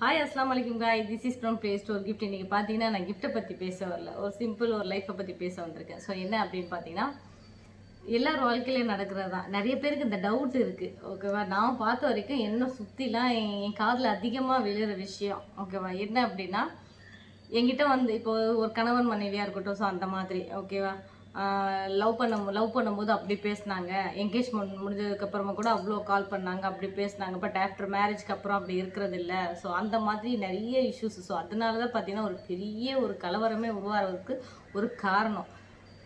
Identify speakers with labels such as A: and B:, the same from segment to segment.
A: Hi அஸ்லாம் வலைக்கும் guys this is from play store gift இன்றைக்கி பார்த்தீங்கன்னா நான் கிஃப்ட்டை பற்றி பேச வரல. ஒரு சிம்பிள் ஒரு லைஃப்பை பற்றி பேச வந்திருக்கேன். ஸோ என்ன அப்படின்னு பார்த்தீங்கன்னா எல்லார் வாழ்க்கையிலையும் நடக்கிறது தான் நிறைய பேருக்கு இந்த டவுட் இருக்குது ஓகேவா நான் பார்த்த வரைக்கும் என்ன சுற்றிலாம் என் என் காதில் அதிகமாக விழுகிற விஷயம் ஓகேவா என்ன அப்படின்னா என்கிட்ட வந்து இப்போ ஒரு கணவன் மனைவியாக இருக்கட்டும் ஸோ அந்த மாதிரி ஓகேவா லவ் பண்ண லவ் பண்ணும்போது அப்படி பேசினாங்க. என்கேஜ்மெண்ட் முடிஞ்சதுக்கப்புறமா கூட அவ்வளோ கால் பண்ணாங்க அப்படி பேசினாங்க. பட் ஆஃப்டர் மேரேஜ்க்கு அப்புறம் அப்படி இருக்கிறது இல்லை ஸோ அந்த மாதிரி நிறைய இஷ்யூஸ் ஸோ அதனால தான் பார்த்தீங்கன்னா ஒரு பெரிய ஒரு கலவரமே உருவாகிறதுக்கு ஒரு காரணம்.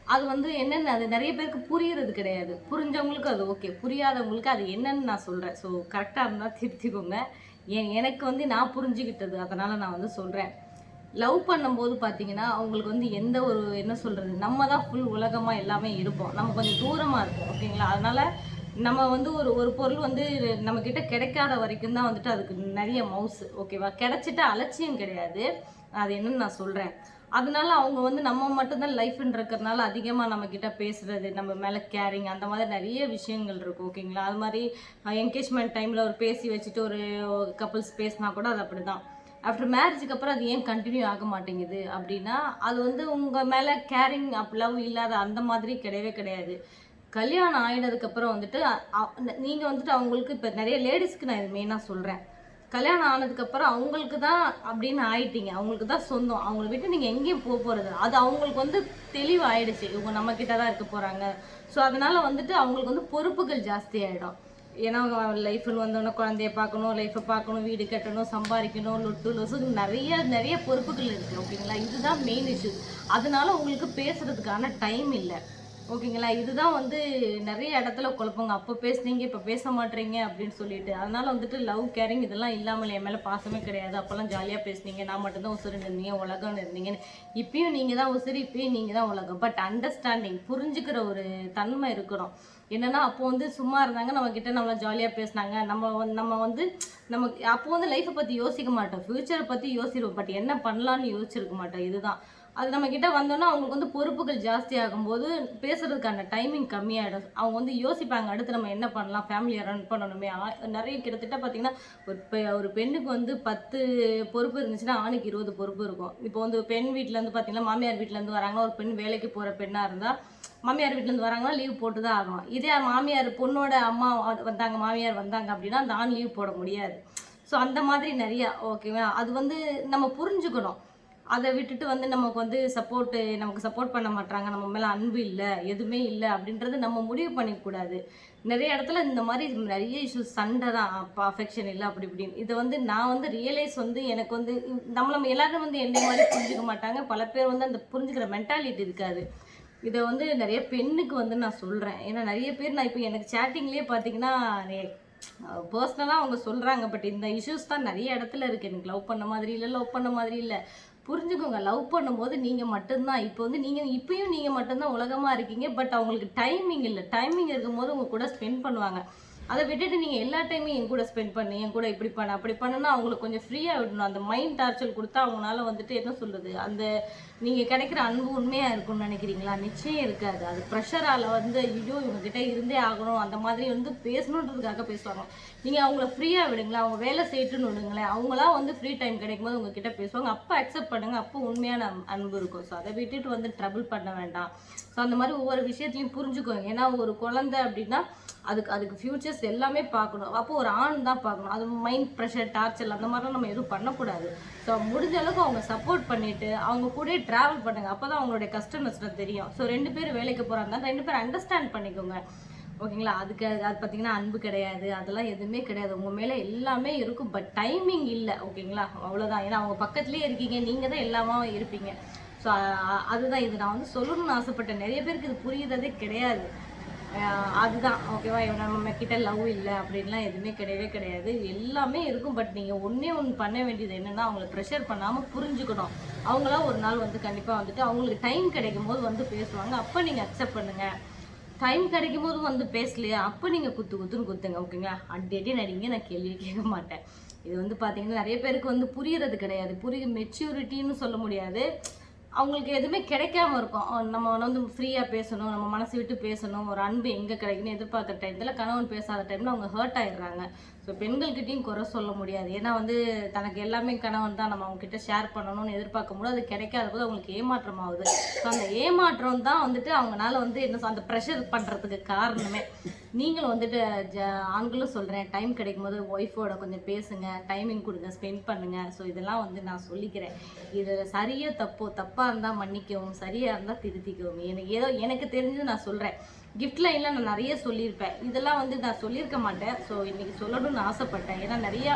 A: அது வந்து என்னென்ன அது நிறைய பேருக்கு புரியறது கிடையாது. புரிஞ்சவங்களுக்கு அது ஓகே புரியாதவங்களுக்கு அது என்னன்னு நான் சொல்கிறேன் ஸோ கரெக்டாக இருந்தால் திருத்திக்கோங்க. எனக்கு வந்து நான் புரிஞ்சுக்கிட்டது. அதனால் நான் வந்து சொல்கிறேன் லவ் பண்ணும்போது பார்த்தீங்கன்னா அவங்களுக்கு வந்து எந்த ஒரு என்ன சொல்கிறது நம்ம தான் ஃபுல் உலகமாக எல்லாமே இருப்போம். நம்ம கொஞ்சம் தூரமாக இருப்போம் ஓகேங்களா? அதனால் நம்ம வந்து ஒரு ஒரு பொருள் வந்து நம்மக்கிட்ட கிடைக்காத வரைக்கும் தான் வந்துட்டு அதுக்கு நிறைய மவுஸ் ஓகேவா? கிடைச்சிட்டு அலட்சியம் கிடையாது. அது என்னன்னு நான் சொல்கிறேன் அதனால அவங்க வந்து நம்ம மட்டும்தான் லைஃப்ன்றக்கிறனால அதிகமாக நம்மக்கிட்ட பேசுகிறது நம்ம மேலே கேரிங் அந்த மாதிரி நிறைய விஷயங்கள் இருக்கும் ஓகேங்களா? அது மாதிரி என்கேஜ்மெண்ட் டைமில் ஒரு பேசி வச்சுட்டு ஒரு கப்புள்ஸ் பேசினா கூட அது அப்படி தான் ஆஃப்டர் மேரேஜுக்கு அப்புறம் அது ஏன் கண்டினியூ ஆக மாட்டேங்குது? அப்படின்னா அது வந்து உங்கள் மேலே கேரிங் அப் லவ் இல்லாத அந்த மாதிரி கிடையவே கிடையாது. கல்யாணம் ஆயினதுக்கப்புறம் வந்துட்டு நீங்கள் வந்துட்டு அவங்களுக்கு இப்போ நிறைய லேடிஸ்க்கு நான் இது மெயினாக சொல்கிறேன் கல்யாணம் ஆனதுக்கப்புறம் அவங்களுக்கு தான் அப்படின்னு ஆயிட்டீங்க. அவங்களுக்கு தான் சொந்தம். அவங்கள விட்டு நீங்கள் எங்கேயும் போக போகிறது அது அவங்களுக்கு வந்து தெளிவாயிடுச்சு. இவங்க நம்மக்கிட்ட தான் இருக்க போகிறாங்க ஸோ அதனால் வந்துட்டு அவங்களுக்கு வந்து பொறுப்புகள் ஜாஸ்தி ஆகிடும் ஏன்னா லைஃப்பில் வந்தோடனே குழந்தைய பார்க்கணும் லைஃப்பை பார்க்கணும் வீடு கட்டணும் சம்பாதிக்கணும் லொட்டு லொசு நிறைய நிறைய பொறுப்புகள் இருக்குது ஓகேங்களா இதுதான் மெயின் இஷ்யூ அதனால உங்களுக்கு பேசுகிறதுக்கான டைம் இல்லை. ஓகேங்களா? இதுதான் வந்து நிறைய இடத்துல குழப்பங்க. அப்போ பேசுனீங்க இப்போ பேச மாட்டேறீங்க அப்படின்னு சொல்லிட்டு. அதனால வந்துட்டு லவ் கேரிங் இதெல்லாம் இல்லாமல் என் மேலே பாசமே கிடையாது. அப்போல்லாம் ஜாலியாக பேசுனீங்க. நான் மட்டும்தான் உசுறு இருந்தீங்க உலகம்னு இருந்தீங்கன்னு இப்பயும் நீங்கள் தான் உசுறு இப்பயும் நீங்கள் தான் உலகம். பட் அண்டர்ஸ்டாண்டிங் புரிஞ்சுக்கிற ஒரு தன்மை இருக்கணும். என்னன்னா அப்போ வந்து சும்மா இருந்தாங்க நம்ம கிட்ட நம்மள ஜாலியாக பேசினாங்க. நம்ம நம்ம வந்து நமக்கு அப்போ வந்து லைஃப்பை பற்றி யோசிக்க மாட்டோம். ஃப்யூச்சரை பற்றி யோசிச்சிருவோம் பட் என்ன பண்ணலான்னு யோசிச்சிருக்க மாட்டோம். இதுதான். அது நம்ம கிட்ட வந்தோன்னா அவங்களுக்கு வந்து பொறுப்புகள் ஜாஸ்தி ஆகும்போது பேசுறதுக்கான டைமிங் கம்மியாயிடும். அவங்க வந்து யோசிப்பாங்க அடுத்து நம்ம என்ன பண்ணலாம்? ஃபேமிலியை ரன் பண்ணணுமே. நிறைய கிட்டத்தட்ட பார்த்தீங்கன்னா ஒரு பெ- ஒரு பெண்ணுக்கு வந்து பத்து பொறுப்பு இருந்துச்சுன்னா ஆணுக்கு இருபது பொறுப்பு இருக்கும். இப்போ வந்து பெண் வீட்ல இருந்து பார்த்தீங்கன்னா மாமியார் வீட்ல இருந்து வராங்கன்னா ஒரு பெண் வேலைக்கு போகிற பெண்ணாக இருந்தால் மாமியார் வீட்டிலேருந்து வராங்கன்னா லீவ் போட்டு தான் ஆகணும். இதே மாமியார் பொண்ணோட அம்மா வந்தாங்க மாமியார் வந்தாங்க அப்படின்னா அந்த ஆண் லீவ் போட முடியாது. ஸோ அந்த மாதிரி நிறையா ஓகேவா அது வந்து நம்ம புரிஞ்சுக்கணும். அதை விட்டுட்டு வந்து நமக்கு வந்து சப்போர்ட்டு நமக்கு சப்போர்ட் பண்ண மாட்டாங்க நம்ம மேலே அன்பு இல்லை எதுவுமே இல்லை அப்படின்றது நம்ம முடிவு பண்ணிக்கக்கூடாது. நிறைய இடத்துல இந்த மாதிரி நிறைய இஷ்யூஸ் சண்டை தான். அப்போ அஃபெக்ஷன் இல்லை அப்படி இப்படின்னு. இதை வந்து நான் வந்து ரியலைஸ் வந்து எனக்கு வந்து நம்ம நம்ம எல்லாரும் வந்து என்ன மாதிரி புரிஞ்சுக்க மாட்டாங்க. பல பேர் வந்து அந்த புரிஞ்சுக்கிற மென்டாலிட்டி இருக்காது. இதை வந்து நிறைய பெண்ணுக்கு வந்து நான் சொல்கிறேன் ஏன்னா நிறைய பேர் நான் இப்போ எனக்கு சேட்டிங்லேயே பார்த்தீங்கன்னா பர்சனலாக அவங்க சொல்கிறாங்க பட் இந்த இஷ்யூஸ் தான் நிறைய இடத்துல இருக்குது எனக்கு லவ் பண்ண மாதிரி இல்லை லவ் பண்ண மாதிரி இல்லை. புரிஞ்சுக்கோங்க. லவ் பண்ணும்போது நீங்கள் மட்டும்தான். இப்போ வந்து நீங்கள் இப்பயும் நீங்கள் மட்டும்தான் உலகமாக இருக்கீங்க. பட் அவங்களுக்கு டைமிங் இல்லை. டைமிங் இருக்கும்போது உங்க கூட ஸ்பெண்ட் பண்ணுவாங்க. அதை விட்டுட்டு நீங்கள் எல்லா டைமும் என் கூட ஸ்பெண்ட் பண்ணு என் கூட இப்படி பண்ண அப்படி பண்ணுன்னா அவங்களுக்கு கொஞ்சம் ஃப்ரீயாக விடணும். அந்த மைண்ட் டார்ச்சர் கொடுத்தா அவங்களால வந்துட்டு என்ன சொல்லுது அந்த நீங்கள் கிடைக்கிற அன்பு உண்மையாக இருக்கும்னு நினைக்கிறீங்களா? நிச்சயம் இருக்காது. அது ப்ரெஷரால் வந்து ஐயோ இவங்ககிட்ட இருந்தே ஆகணும். அந்த மாதிரி வந்து பேசணுன்றதுக்காக பேசுவாங்க. நீங்கள் அவங்கள ஃப்ரீயாக விடுங்களேன். அவங்க வேலை செய்யட்டுன்னு விடுங்களேன். அவங்களாம் வந்து ஃப்ரீ டைம் கிடைக்கும்போது உங்ககிட்ட பேசுவாங்க. அப்போ அக்செப்ட் பண்ணுங்க. அப்போ உண்மையான அன்பு- இருக்கும். ஸோ அதை விட்டுட்டு வந்து ட்ரபிள் பண்ண வேண்டாம். ஸோ அந்த மாதிரி ஒவ்வொரு விஷயத்தையும் புரிஞ்சுக்கோங்க. ஏன்னா ஒரு குழந்தை அப்படின்னா அதுக்கு அதுக்கு ஃப்யூச்சர்ஸ் எல்லாமே பார்க்கணும். அப்போ ஒரு ஆண் தான் பார்க்கணும். அது மைண்ட் ப்ரெஷர் டார்ச்சர் அந்த மாதிரிலாம் நம்ம எதுவும் பண்ணக்கூடாது. ஸோ முடிஞ்ச அளவுக்கு அவங்க சப்போர்ட் பண்ணிட்டு அவங்க கூடயே ட்ராவல் பண்ணுங்க. அப்போ தான் அவங்களுடைய கஷ்ட நஷ்டம் தெரியும். ஸோ ரெண்டு பேரும் வேலைக்கு போகிறாங்க ரெண்டு பேரும் அண்டர்ஸ்டாண்ட் பண்ணிக்கோங்க. ஓகேங்களா? அதுக்கு அது அது பார்த்தீங்கன்னா அன்பு கிடையாது. அதெல்லாம் எதுவுமே கிடையாது. உங்கள் மேலே எல்லாமே இருக்கும். பட் டைமிங் இல்லை. ஓகேங்களா? அவ்வளோதான் ஏன்னா அவங்க பக்கத்துலேயே இருக்கீங்க. நீங்கள் தான் எல்லாமே இருப்பீங்க. ஸோ அதுதான் இது. நான் வந்து சொல்லணும்னு ஆசைப்பட்டேன். நிறைய பேருக்கு இது புரியுறதே கிடையாது. அதுதான். ஓகேவா நம்ம கிட்ட லவ் இல்லை அப்படின்லாம் எதுவுமே கிடையவே கிடையாது. எல்லாமே இருக்கும். பட் நீங்கள் ஒன்றே ஒன்று பண்ண வேண்டியது என்னென்னா அவங்கள ப்ரெஷர் பண்ணாமல் புரிஞ்சுக்கணும். அவங்களா ஒரு நாள் வந்து கண்டிப்பாக வந்துட்டு அவங்களுக்கு டைம் கிடைக்கும் போது வந்து பேசுவாங்க. அப்போ நீங்கள் அக்செப்ட் பண்ணுங்கள் டைம் கிடைக்கும் போது வந்து பேசலையா? அப்போ நீங்கள் குத்து குத்துன்னு குத்துங்க ஓகேங்களா அடி நடிங்க நான் கேள்வி கேட்க மாட்டேன். இது வந்து பார்த்தீங்கன்னா நிறைய பேருக்கு வந்து புரியறது கிடையாது. புரிய மெச்சூரிட்டின்னு சொல்ல முடியாது. அவங்களுக்கு எதுவுமே கிடைக்காம இருக்கும். நம்ம வந்து ஃப்ரீயாக பேசணும் நம்ம மனசு விட்டு பேசணும் ஒரு அன்பு எங்கே கிடைக்குன்னு எதிர்பார்க்குற டைத்தில் கணவன் பேசாத டைமில் அவங்க ஹர்ட் ஆயிடுறாங்க. ஸோ பெண்கள்கிட்டயும் குறை சொல்ல முடியாது. ஏன்னா வந்து தனக்கு எல்லாமே கணவன் தான். நம்ம அவங்ககிட்ட ஷேர் பண்ணணும்னு எதிர்பார்க்கும் போது அது கிடைக்காத போது அவங்களுக்கு ஏமாற்றம் ஆகுது. ஸோ அந்த ஏமாற்றம் தான் வந்துட்டு அவங்களால வந்து என்ன அந்த ப்ரெஷர் பண்ணுறதுக்கு காரணமே. நீங்களும் வந்துட்டு ஜ ஆண்களும் சொல்கிறேன் டைம் கிடைக்கும் போது ஒய்ஃபோட கொஞ்சம் பேசுங்க. டைமிங் கொடுங்க. ஸ்பெண்ட் பண்ணுங்க. ஸோ இதெல்லாம் வந்து நான் சொல்லிக்கிறேன். இது சரியோ தப்போ தப்பாக இருந்தால் மன்னிக்கவும் சரியாக இருந்தால் திருத்திக்கவும். எனக்கு ஏதோ எனக்கு தெரிஞ்சு நான் சொல்கிறேன் கிஃப்ட் லைனில் நான் நிறைய சொல்லியிருப்பேன். இதெல்லாம் வந்து நான் சொல்லியிருக்க மாட்டேன். ஸோ இன்னைக்கு சொல்லணும்னு ஆசைப்பட்டேன். ஏன்னா நிறைய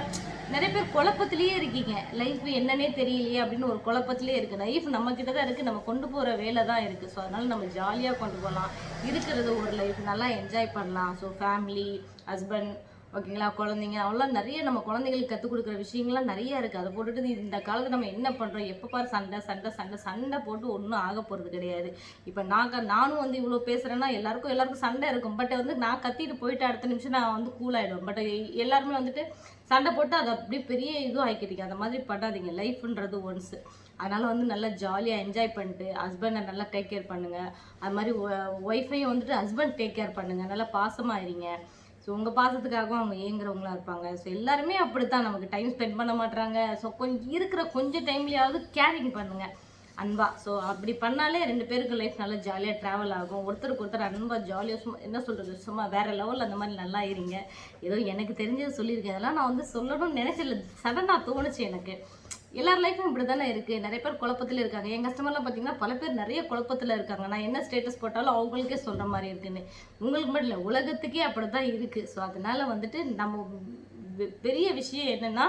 A: நிறைய பேர் குழப்பத்திலேயே இருக்கீங்க. லைஃப் என்னன்னே தெரியலையே அப்படின்னு ஒரு குழப்பத்திலே இருக்குது லைஃப் நம்ம கிட்ட தான் இருக்குது நம்ம கொண்டு போகிற வேலை தான் இருக்குது ஸோ அதனால நம்ம ஜாலியாக கொண்டு போகலாம் இருக்கிறது ஒரு லைஃப் நல்லா என்ஜாய் பண்ணலாம். ஸோ ஃபேமிலி ஹஸ்பண்ட் ஓகேங்களா குழந்தைங்க? அவ்வளோ நிறைய நம்ம குழந்தைங்களுக்கு கற்றுக் கொடுக்குற விஷயங்கள்லாம் நிறைய இருக்குது அதை போட்டுட்டு இது இந்த காலத்தில் நம்ம என்ன பண்ணுறோம் எப்போ பாரு சண்டை சண்டை சண்டை சண்டை போட்டு ஒன்றும் ஆக போகிறது கிடையாது. இப்போ நான் க- நானும் வந்து இவ்வளோ பேசுகிறேன்னா எல்லாருக்கும் எல்லாருக்கும் சண்டை இருக்கும். பட் வந்து நான் கத்திட்டு போயிட்டு அடுத்த நிமிஷம் நான் வந்து கூல் ஆகிடுவேன் பட் எல்லாருமே வந்துட்டு சண்டை போட்டு அதை அப்படியே பெரிய இதுவும் ஆக்கிட்டீங்க. அந்த மாதிரி பண்ணாதீங்க லைஃப்ன்றது ஒன்ஸு அதனால் வந்து நல்லா ஜாலியாக என்ஜாய் பண்ணிட்டு ஹஸ்பண்டை நல்லா டேக் கேர் பண்ணுங்கள் அது மாதிரி ஒய்ஃபையும் வந்துட்டு ஹஸ்பண்ட் டேக் கேர் பண்ணுங்கள் நல்லா பாசமாக இருங்க. ஸோ உங்கள் பாசத்துக்காகவும் அவங்க ஏங்குறவங்களா இருப்பாங்க. ஸோ எல்லாருமே அப்படித்தான். நமக்கு டைம் ஸ்பெண்ட் பண்ண மாட்டுறாங்க ஸோ கொஞ்சம் இருக்கிற கொஞ்சம் டைம்லையாவது கேரிங் பண்ணுங்கள் அன்பா. ஸோ அப்படி பண்ணாலே ரெண்டு பேருக்கு லைஃப் நல்லா ஜாலியாக ட்ராவல் ஆகும். ஒருத்தருக்கு ஒருத்தர் அன்பா ஜாலியாக சும்மா என்ன சொல்கிறது சும்மா வேறு லெவலில் அந்த மாதிரி நல்லா இருங்க ஏதோ எனக்கு தெரிஞ்சது சொல்லியிருக்கேன். அதெல்லாம் நான் வந்து சொல்லணும்னு நினச்சல சடனாக தோணுச்சு எனக்கு. எல்லார் லைஃப்பும் இப்படி தானே இருக்குது நிறைய பேர் குழப்பத்தில் இருக்காங்க. என் கஸ்டமர்லாம் பார்த்தீங்கன்னா பல பேர் நிறைய குழப்பத்தில் இருக்காங்க. நான் என்ன ஸ்டேட்டஸ் போட்டாலும் அவங்களுக்கே சொல்கிற மாதிரி இருக்குன்னு. உங்களுக்கு மட்டும் இல்லை உலகத்துக்கே அப்படி தான் இருக்குது ஸோ அதனால் வந்துட்டு நம்ம பெரிய விஷயம் என்னென்னா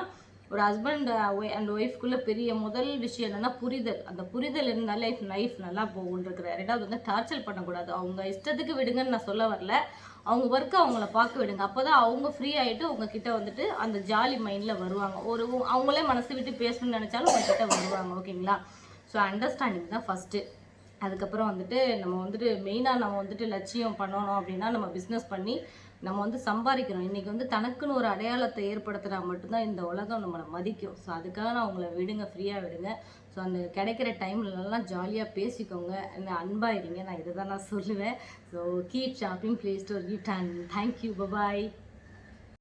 A: ஒரு ஹஸ்பண்ட் அண்ட் ஒய்ஃப்குள்ளே பெரிய முதல் விஷயம் என்னென்னா புரிதல். அந்த புரிதல் இருந்தால் லைஃப் லைஃப் நல்லா போகுன்றிருக்கிற ரெண்டாவது வந்து டார்ச்சர் பண்ணக்கூடாது. அவங்க இஷ்டத்துக்கு விடுங்கன்னு நான் சொல்ல வரல. அவங்க ஒர்க்கை அவங்கள பார்க்க விடுங்க. அப்போ தான் அவங்க ஃப்ரீ ஆகிட்டு உங்ககிட்ட வந்துட்டு அந்த ஜாலி மைண்டில் வருவாங்க. ஒரு அவங்களே மனசு விட்டு பேசணும்னு நினச்சாலும் உங்ககிட்ட வருவாங்க. ஓகேங்களா ஸோ அண்டர்ஸ்டாண்டிங் தான் ஃபஸ்ட்டு அதுக்கப்புறம் வந்துட்டு நம்ம வந்துட்டு மெயினாக நம்ம வந்துட்டு லட்சியம் பண்ணணும் அப்படின்னா நம்ம பிஸ்னஸ் பண்ணி நம்ம வந்து சம்பாதிக்கிறோம் இன்றைக்கி வந்து தனக்குன்னு ஒரு அடையாளத்தை ஏற்படுத்தினா மட்டும்தான் இந்த உலகம் நம்மளை மதிக்கும். ஸோ அதுக்காக நான் உங்களை விடுங்க ஃப்ரீயாக விடுங்க. ஸோ அந்த கிடைக்கிற டைம்லலாம் ஜாலியாக பேசிக்கோங்க. என்ன அன்பாக இருங்க. நான் இதை தான் நான் சொல்லுவேன். So keep shopping play store gift and thank you bye bye